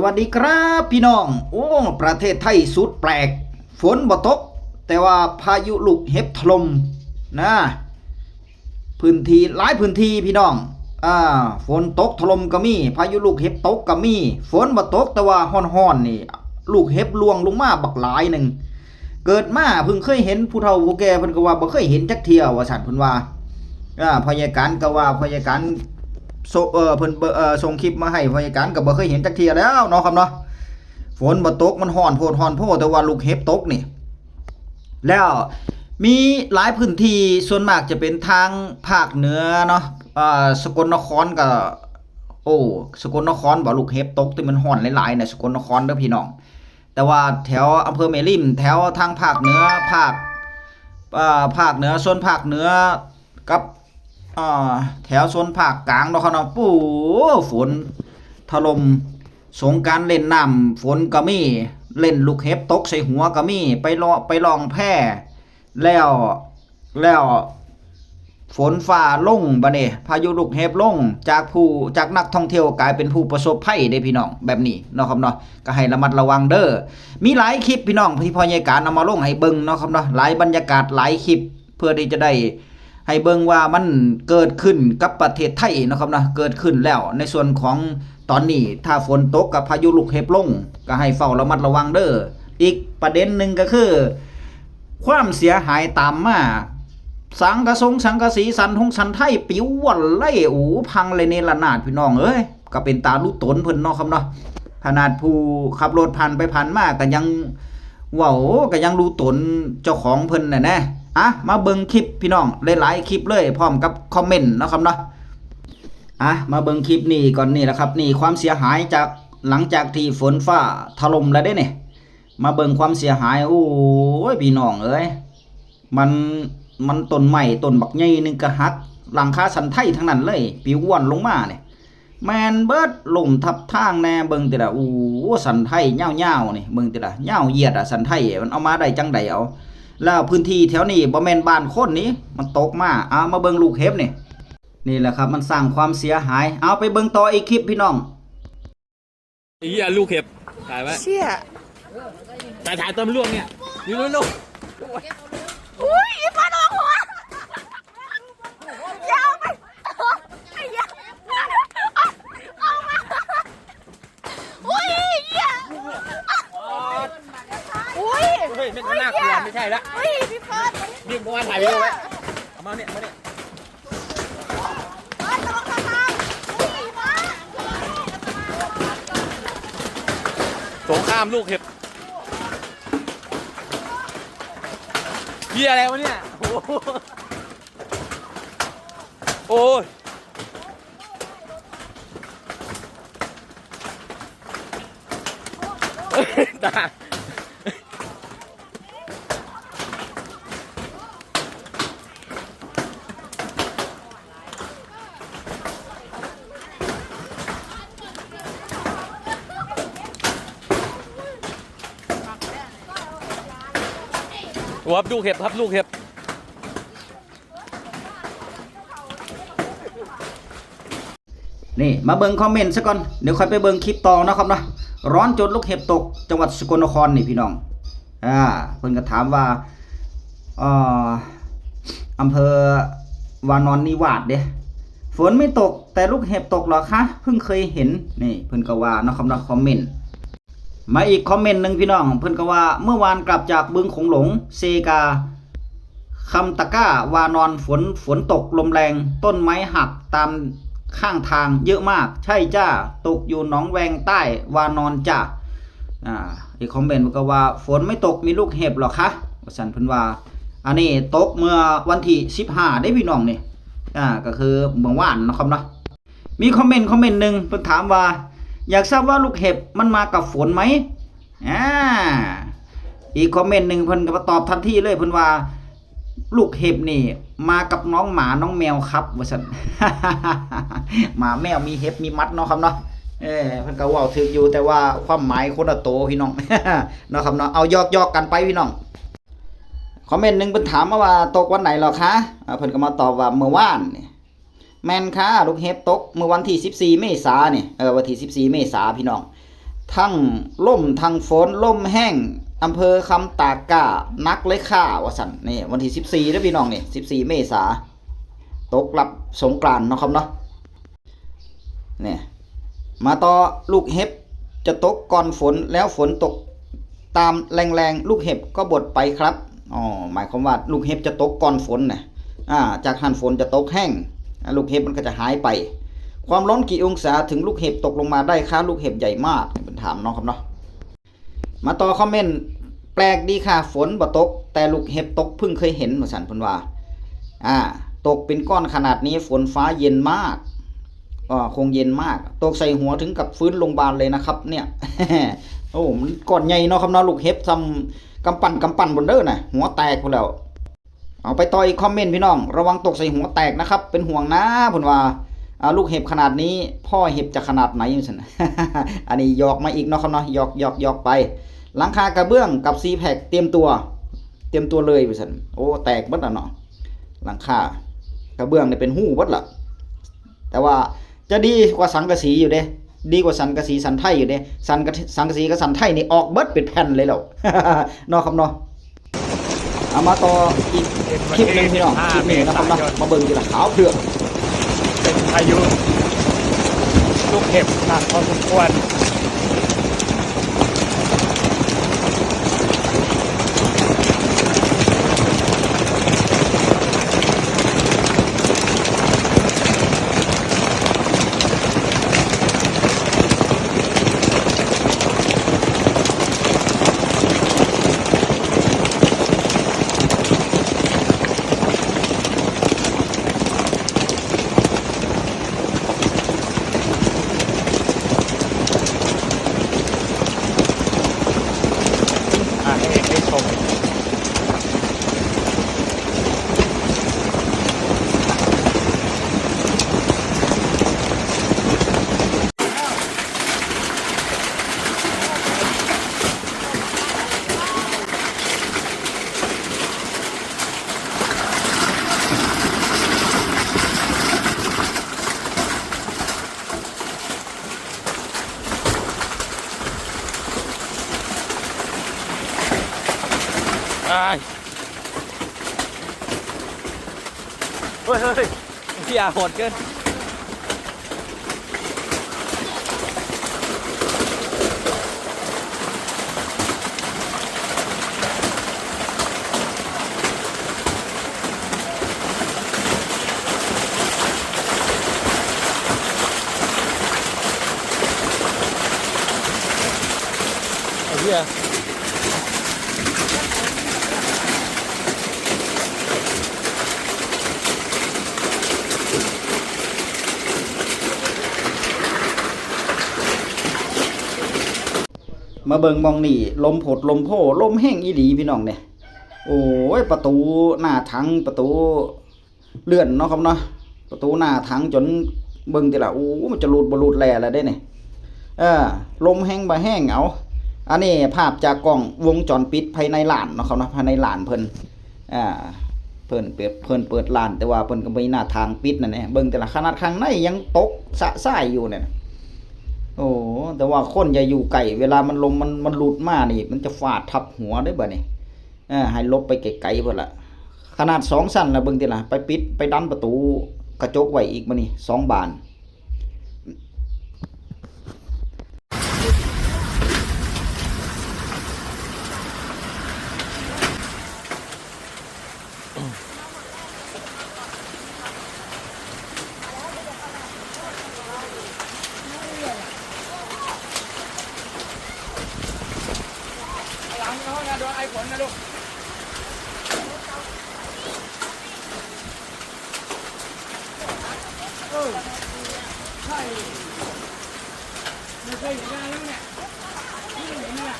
สวัสดีครับพี่น้อง โอ้ประเทศไทยสุดแปลก ฝนบ่ตก แต่ว่าพายุลูกเห็บถล่มนะพื้นที่หลายพื้นที่พี่น้องอ่าฝนตกถล่มก็มี พายุลูกเห็บตกก็มี ฝนบ่ตกแต่ว่าฮ้อนๆนี่ ลูกเห็บลวงลงมาบักหลายหนึ่งเกิดมาเพิ่งเคยเห็นผู้เฒ่าผู้แก่เพิ่นก็ว่าบ่เคยเห็นจักเที่ยวว่าซั่นเพิ่นว่าอ่าพยาการก็ว่าพยาการ โซเออเพิ่นเออส่งคลิปมาให้พยาการก็บ่เคยเห็นจักเที่ยแล้วเนาะครับเนาะฝนบ่ตกมันฮ้อนโพดฮ้อนโพดแต่ว่าลูกเห็บตกนี่ แล้วมีหลายพื้นที่ส่วนมากจะเป็นทางภาคเหนือเนาะอ่าสกลนครก็โอ้สกลนครบ่ลูกเห็บตกที่มันฮ้อนหลายๆเนี่ยสกลนครเด้อพี่น้อง แต่ว่าแถวอำเภอเมริม แถวทางภาคเหนือภาคอ่าภาคเหนือส่วนภาคเหนือกับ แถวส่วนภาคกลางเนาะครับเนาะปู้ฝนถล่มสงการเล่นน้ำฝนก็มีเล่นลูกเห็บตกใส่หัวก็มีไปลอไปลองแพร่แล้วแล้วฝนฟ้าลงบัดนี้พายุลูกเห็บลงจากผู้จากนักท่องเที่ยวกลายเป็นผู้ประสบภัยได้พี่น้องแบบนี้เนาะครับเนาะก็ให้ระมัดระวังเด้อมีหลายคลิปพี่น้องที่พอยายการเอามาลงให้เบิ่งเนาะครับเนาะหลายบรรยากาศหลายคลิปเพื่อที่จะได้ ให้เบิ่งว่ามันเกิดขึ้นกับประเทศไทยนะครับนะเกิดขึ้นแล้วในส่วนของตอนนี้ถ้าฝนตกกับพายุลูกเห็บลง ก็ให้เฝ้าระมัดระวังเด้ออีกประเด็นหนึ่งก็คือ ความเสียหายตามมาสังกะสงสังกะสีสันทงสันไทยปิววันไล่อูพังเลยในระนาดพี่น้องเอ้ยก็เป็นตาลูกตนเพิ่นเนาะครับเนาะขนาดผู้ขับรถผ่านไปผ่านมาก็ยังว้าก็ยังรู้ตนเจ้าของเพิ่นน่ะนะ อะมาเบิ่งคลิปพี่น้องหลายๆคลิปเลยพร้อมกับคอมเมนต์นะครับเนาะอะมาเบิ่งคลิปนี้ก่อนนี่แหละครับนี่ความเสียหายจากหลังจากที่ฝนฟ้าถล่มแล้วเด้เนี่ยมาเบิ่งความเสียหายโอ้ยพี่น้องเอ้ยมันมันต้นใหม่ต้นบักใหญ่หนึงก็หักหลังคาสันไทยทั้งนั้นเลยปิวว่อนลงมาเนี่ยแมนเบิดล่มทับทางแน่เบิ่งติละอู้สันไทยยาวๆนี่เบิ่งติละยาเหยียดอะสันไทยมันเอามาได้จังใดเอา แล้วพื้นที่แถวนี้บ่แม่นบ้านคนนี้มันตกมาเอามาเบิ่งลูกเห็บนี่นี่แหละครับมันสร้างความเสียหาย เอาไปเบิ่งต่ออีกคลิปพี่น้องไอ้เหี้ยลูกเห็บถ่ายไว้เชี่ยถ่ายถ่ายตอนมันล่วงเนี่ยนี่นู่นนู่นอุ้ยอีฟ้าโดนหัวยาวไปไอ้ยาเอามาอุ้ยเหี้ยอุ้ย เฮ้ยไม่น่ากลัวไม่ใช่ละอุ้ยพี่เฟิร์สนี่เมื่อวานถ่ายวิดีโอไว้เอามาเนี่ยมาเนี่ยสงข้างทางอุ้ยฟ้าสงครามลูกเห็บเหี้ยอะไรวะเนี่ย โอ้โหโอ้ยตา ครับลูกเห็บครับลูกเห็บนี่มาเบิ่งคอมเมนต์ซะก่อนเดี๋ยวค่อยไปเบิ่งคลิปต่อนะครับนะร้อนจนลูกเห็บตก จังหวัดสกลนครนี่พี่น้องอ่าเพิ่นก็ถามว่าอ่ออำเภอวานอนนิวาสเด้ฝนไม่ตกแต่ลูกเห็บตกหรอคะเพิ่งเคยเห็นนี่เพิ่นก็ว่านะครับนะคอมเมนต์ มาอีกคอมเมนต์หนึ่งพี่น้อง เพิ่นก็ว่าเมื่อวานกลับจากบึงคงหลงเซกาคำตะก้าวานอนฝนฝนตกลมแรง ต้นไม้หักตามข้างทางเยอะมาก ใช่จ้าตกอยู่หนองแวงใต้วานอนจ้าอ่าอีกคอมเมนต์ก็ว่าฝนไม่ตกมีลูกเห็บหรอคะว่าสันเพิ่นว่า อันนี้ตกเมื่อวันที่15ได้พี่น้องนี่อ่าก็คือเมื่อวานนะครับเนาะมีคอมเมนต์คอมเมนต์หนึ่งเพิ่นถามว่า อยากทราบว่าลูกเห็บมันมากับฝนไหมอ่าอีกคอมเมนต์หนึ่งเพิ่นก็มาตอบทันทีเลยเพิ่นว่า ลูกเห็บนี่ มากับน้องหมาน้องแมวครับว่าซั่นหมาแมวมีเห็บมีมัดเนาะครับเนาะเออเพิ่นก็เว้าถึกอยู่แต่ว่าความหมายคนละโตพี่น้องเนาะครับเนาะเอายอกๆกันไปพี่น้องคอมเมนต์หนึ่งเพิ่นถามมาว่าตกวันไหนหรอคะเพิ่นก็มาตอบว่าเมื่อวานนี่ แมนค่ะลูกเห็บตกเมื่อวันที่ 14 เมษายนนี่เออวันที่ 14 เมษายนพี่น้อง ทั้งล่มทั้งฝนล่มแห้งอำเภอคำตากกานักเลยค่าวสันนี่วันที่สิบสี่แล้วพี่น้องนี่สิบสี่เมษาตกรับสงกรานเนาะครับเนาะเนี่ยมาต่อลูกเห็บจะตกก่อนฝนแล้วฝนตกตามแรงๆลูกเห็บก็บดไปครับอ๋อหมายความว่าลูกเห็บจะตกก่อนฝนนะอ่าจากหันฝนจะตกแห้ง ลูกเห็บมันก็จะหายไป ความร้อนกี่องศาถึงลูกเห็บตกลงมาได้คะลูกเห็บใหญ่มากเป็นถามน้องครับเนาะมาต่อคอมเมนต์แปลกดีค่ะฝนบ่ตก แต่ลูกเห็บตกเพิ่งเคยเห็นมาสันพิ่นว่าอ่า ตกเป็นก้อนขนาดนี้ฝนฟ้าเย็นมากอ่าคงเย็นมาก ตกใส่หัวถึงกับฟื้นโรงพยาบาลเลยนะครับ เนี่ยโอ้มันก้อนใหญ่เนาะครับเนาะลูกเห็บทำกำปั้นกำปั้นบนเด้อน่ะหัวแตกพุ่นแล้ว เอาไปต่ออีกคอมเมนต์พี่น้อง ระวังตกใส่หัวแตกนะครับ เป็นห่วงนะเพิ่นว่าลูกเห็บขนาดนี้ พ่อเห็บจะขนาดไหนยูสันอันนี้หยอกมาอีกเนาะครับเนาะหยอกหยอกหยอกไป หลังคากระเบื้องกับซีแพคเตรียมตัว เตรียมตัวเลยไปสันโอ้แตกบัดละเนาะหลังคากระเบื้องเนี่ยเป็นหู้บัดละแต่ว่าจะดีกว่าสังกะสีอยู่เด้ดีกว่าสังกะสีสันไทยอยู่เด้สันกะสังกะสีกับสันไทยนี่ออกเบิดเป็นแผ่นเลยแล้วเนาะครับเนาะ เอามาต่ออีกคลิปหนึงพี่น้องคลิปนี้นะครับเนาะมาเบิ่งดีละขาวเผือก เป็นพายุ ลูกเห็บหนักพอสมควร อะให้ให้ชม อ้ายเฮ้ยเฮ้ยพี่อาโหดเกิน เบิงมองนี่ลมผดลมโพลมแห้งอีหลีพี่น้องเนี่ยโอ้ยประตูหน้าถังประตูเลื่อนเนาะครับเนาะประตูหน้าถังจนเบิ่งทีละโอ้มันจะหลุดบลุดแหลแล้วได้เนี่ยเออลมแห้งบ่แห้งเอาอันนี้ภาพจากกล้องวงจรปิดภายในลานเนาะครับเนาะภายในลานเพิ่นอ่าเพิ่นเปิดเพิ่นเปิดลานแต่ว่าเพิ่นก็มีหน้าทางปิดนั่นแหละเบิ่งแต่ละขนาดข้างในยังตกสะสายอยู่เนี่ย โอ้แต่ว่าคนอย่าอยู่ไก่เวลามันลมมันมันหลุดมานี่ มันจะฟาดทับหัวได้บ่เนี่เออให้ลบไปไกลๆพุ่นละขนาดสองสั้นละเบิ่งติล่ะไปปิดไปดันประตูกระจกไว้อีกมานี่สองบาน หลังเขานะโดนไอ้ฝนนะลูก ไม่เคยเห็นงานแล้วเนี่ยนี่เห็นเนี่ย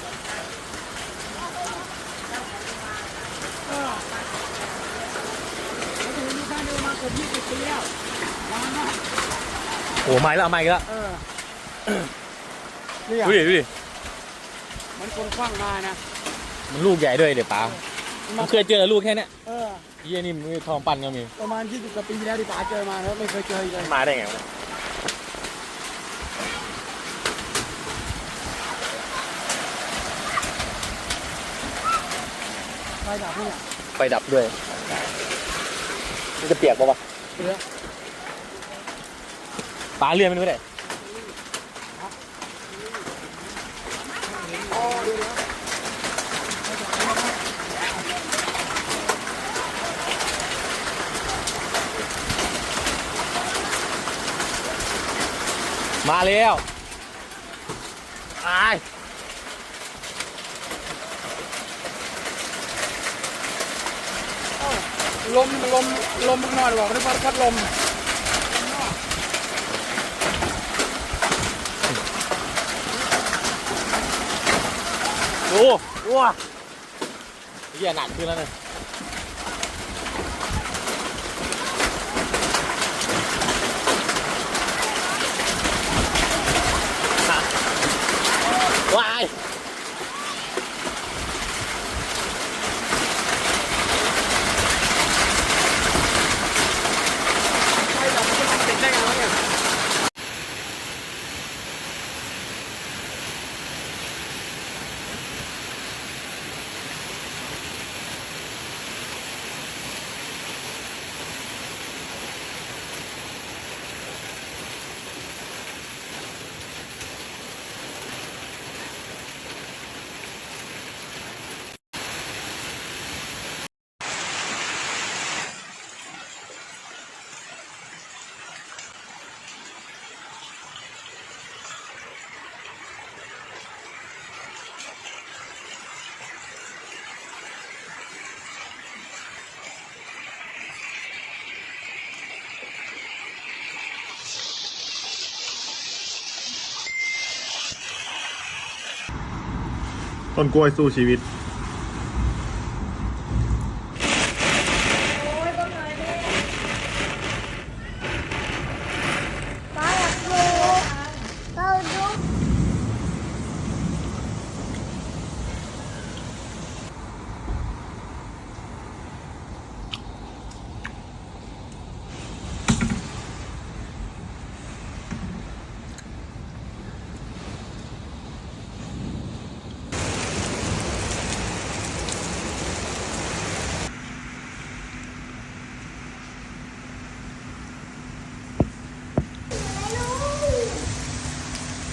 เออเราจะเห็นลูกค้าเดินมาเกือบยี่สิบปีแล้วนานมากโอ้ไม่แล้วไม่แล้วเออเนี่ยดูดิดูดิมันคนคว้างมานะ มันลูกใหญ่ด้วยเดี๋ยวป๋าผมเคยเจอลูกแค่เนี้ยเออ เยี่ยนี่มือทองปั่นก็มีประมาณยี่สิบกว่าปีแล้วที่ป๋าเจอมาแล้วไม่เคยเจออีกเลย มาได้ไงวะ ไฟดับนี่ไฟดับด้วย มันจะเปียกปะวะเรือปลาเรือมันไม่ได้มาแล้วตา ลมลมลมข้างนอกดีกว่าไม่ได้พัดพัดลมโอ้ว้าเหี้ยหนักขึ้นแล้วเนี่ยว้าย ต้นกล้วยสู้ชีวิต ป้าอยากดูเราดู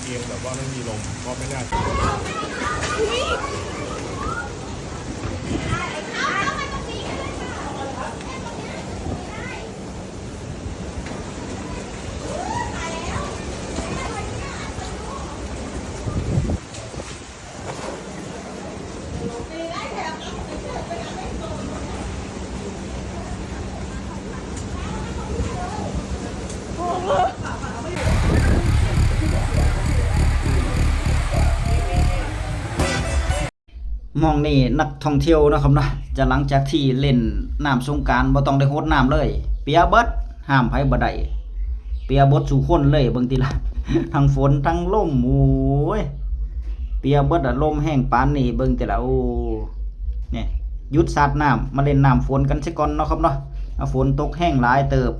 เอียงแบบว่า ไม่มีลมก็ไม่น่าห มองนี่นักท่องเที่ยวนะครับเนาะจะหลังจากที่เล่นน้ำสงกรารบ่ต้องได้โฮดน้ำเลย เปียเบิดห้ามไผบ่ได้เปียบดสู่คนเลยเบิ่งติละทั้งฝนทั้งลมโอ้ยเปียเบิดอะลมแห้งปานนี้เบิ่งติละโอ้เนี่ยหยุดสาดน้ำมาเล่นน้ำฝนกันซะก่อนเนาะครับเนาะเอาฝนตกแห้งหลายเติบ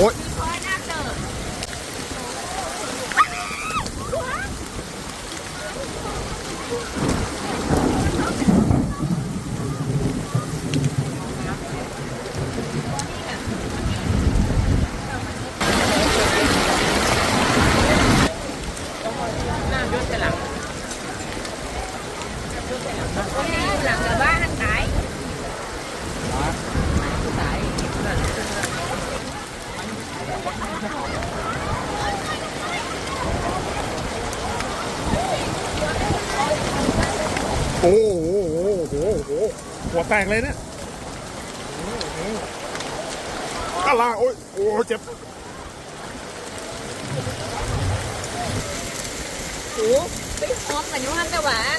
โอ๊ย คอยน่าเจอ หลังกับบ้านขาย โอ้โหโอ้โหโอ้โหหัวแตกเลยเนี่ยอะไรโอ้ยโอ้ยเจ็บโอ้ไปพร้อมกันอยู่ห้ามแต่หวาน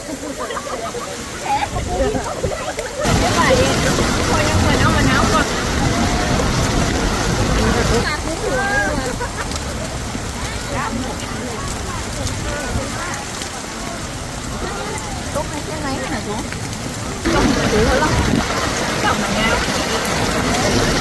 แผลไม่ไหวเองพอยังเหมือนเอามะนาวก่อนตาคุ้มหัวตกในเส้น ไหนไหนจุ๊